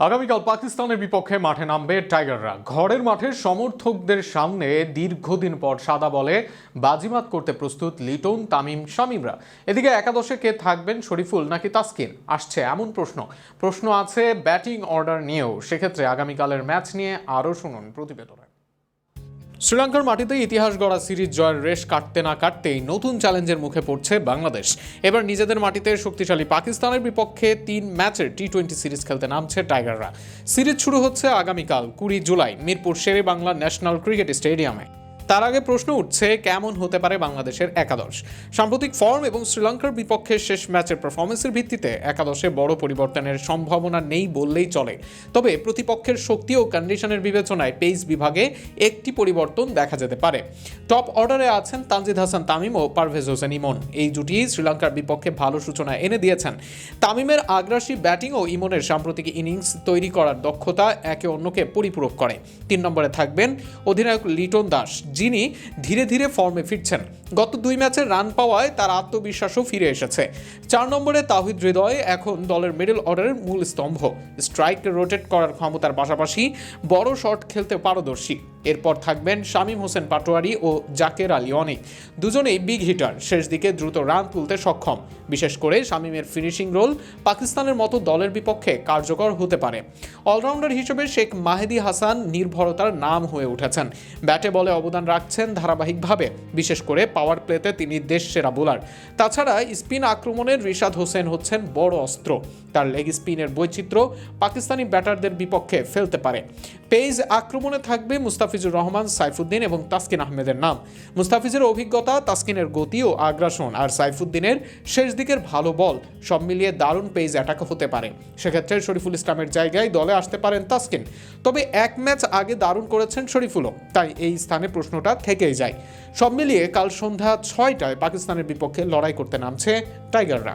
আগামীকাল পাকিস্তানের বিপক্ষে মাঠে নামবে টাইগাররা। ঘরের মাঠে সমর্থকদের সামনে দীর্ঘদিন পর সাদা বলে বাজিমাত করতে প্রস্তুত লিটন তামিম শামিমরা। এদিকে একাদশে কে থাকবেন শরীফুল নাকি তাসকিন? আসছে এমন প্রশ্ন। প্রশ্ন আছে ব্যাটিং অর্ডার নিয়েও। সেক্ষেত্রে আগামীকালের ম্যাচ নিয়ে আরও শুনুন প্রতিবেদনে। শ্রীলঙ্কার মাটিতে ইতিহাস গড়া সিরিজ জয়ের রেশ কাটতে না কাটতেই নতুন চ্যালেঞ্জের মুখে পড়ছে বাংলাদেশ। এবার নিজেদের মাটিতে শক্তিশালী পাকিস্তানের বিপক্ষে তিন ম্যাচের টি টোয়েন্টি সিরিজ খেলতে নামছে টাইগাররা। সিরিজ শুরু হচ্ছে আগামীকাল, কুড়ি জুলাই, মিরপুর শেরে বাংলা ন্যাশনাল ক্রিকেট স্টেডিয়ামে। তার আগে প্রশ্ন উঠছে, কেমন হতে পারে বাংলাদেশের একাদশ? সাম্প্রতিক ফর্ম এবং শ্রীলঙ্কার বিপক্ষে শেষ ম্যাচের পারফরমেন্সের ভিত্তিতে একাদশে বড় পরিবর্তনের সম্ভাবনা নেই বললেই চলে। তবে প্রতিপক্ষের শক্তি ও কন্ডিশনের বিবেচনায় পেস বিভাগে একটি পরিবর্তন দেখা যেতে পারে। টপ অর্ডারে আছেন তানজিদ হাসান তামিম ও পারভেজ হোসেন ইমন। এই জুটি শ্রীলঙ্কার বিপক্ষে ভালো সূচনা এনে দিয়েছেন। তামিমের আগ্রাসী ব্যাটিং ও ইমনের সাম্প্রতিক ইনিংস তৈরি করার দক্ষতা একে অন্যকে পরিপূরক করে। তিন নম্বরে থাকবেন অধিনায়ক লিটন দাস। যিনি ধীরে ধীরে ফর্মে ফিরছেন। গত দুই ম্যাচে রান পাওয়ায় তার আত্মবিশ্বাসও ফিরে এসেছে। চার নম্বরে তাহিদ হৃদয় এখন দলের মিডল অর্ডারের মূল স্তম্ভ। স্ট্রাইক রোটেট করার ক্ষমতার পাশাপাশি বড় শট খেলতে পারদর্শী। এরপর থাকবেন শামীম হোসেন পাটোয়ারি ও জাকের আলী অনেক। দুজনেই বিগ হিটার শেষ দিকে দ্রুত রান তুলতে সক্ষম। বিশেষ করে শামীমের ফিনিশিং রোল পাকিস্তানের মতো দলের বিপক্ষে কার্যকর হতে পারে। অলরাউন্ডার হিসেবে শেখ মাহেদি হাসান নির্ভরতার নাম হয়ে উঠেছেন। ব্যাটে বলে অবদান রাখছেন ধারাবাহিকভাবে, বিশেষ করে পাওয়ার প্লেতে তিনি দেশ সেরা বোলার তাছাড়া স্পিন আক্রমণের রিশাদ হোসেন হচ্ছেন বড় অস্ত্র। তার লেগ স্পিনের বৈচিত্র্য পাকিস্তানি ব্যাটারদের বিপক্ষে ফেলতে পারে। পেজ আক্রমণে থাকবে মুস্তাফিজুর রহমান, সাইফুদ্দিন এবং তাসকিন আহমেদের নাম। মুস্তাফিজের অভিজ্ঞতা, তাসকিনের গতি ও আগ্রাসন আর সাইফুদ্দিনের শেষ দিকের ভালো বল সব মিলিয়ে দারুণ পেজ অ্যাটাক হতে পারে। সেক্ষেত্রে শরীফুল ইসলামের জায়গায় দলে আসতে পারেন তাসকিন। তবে এক ম্যাচ আগে দারুণ করেছেন শরীফুলও, তাই এই স্থানে প্রশ্নটা থেকেই যায়। সব মিলিয়ে কাল সন্ধ্যা ছয়টায় পাকিস্তানের বিপক্ষে লড়াই করতে নামছে টাইগাররা।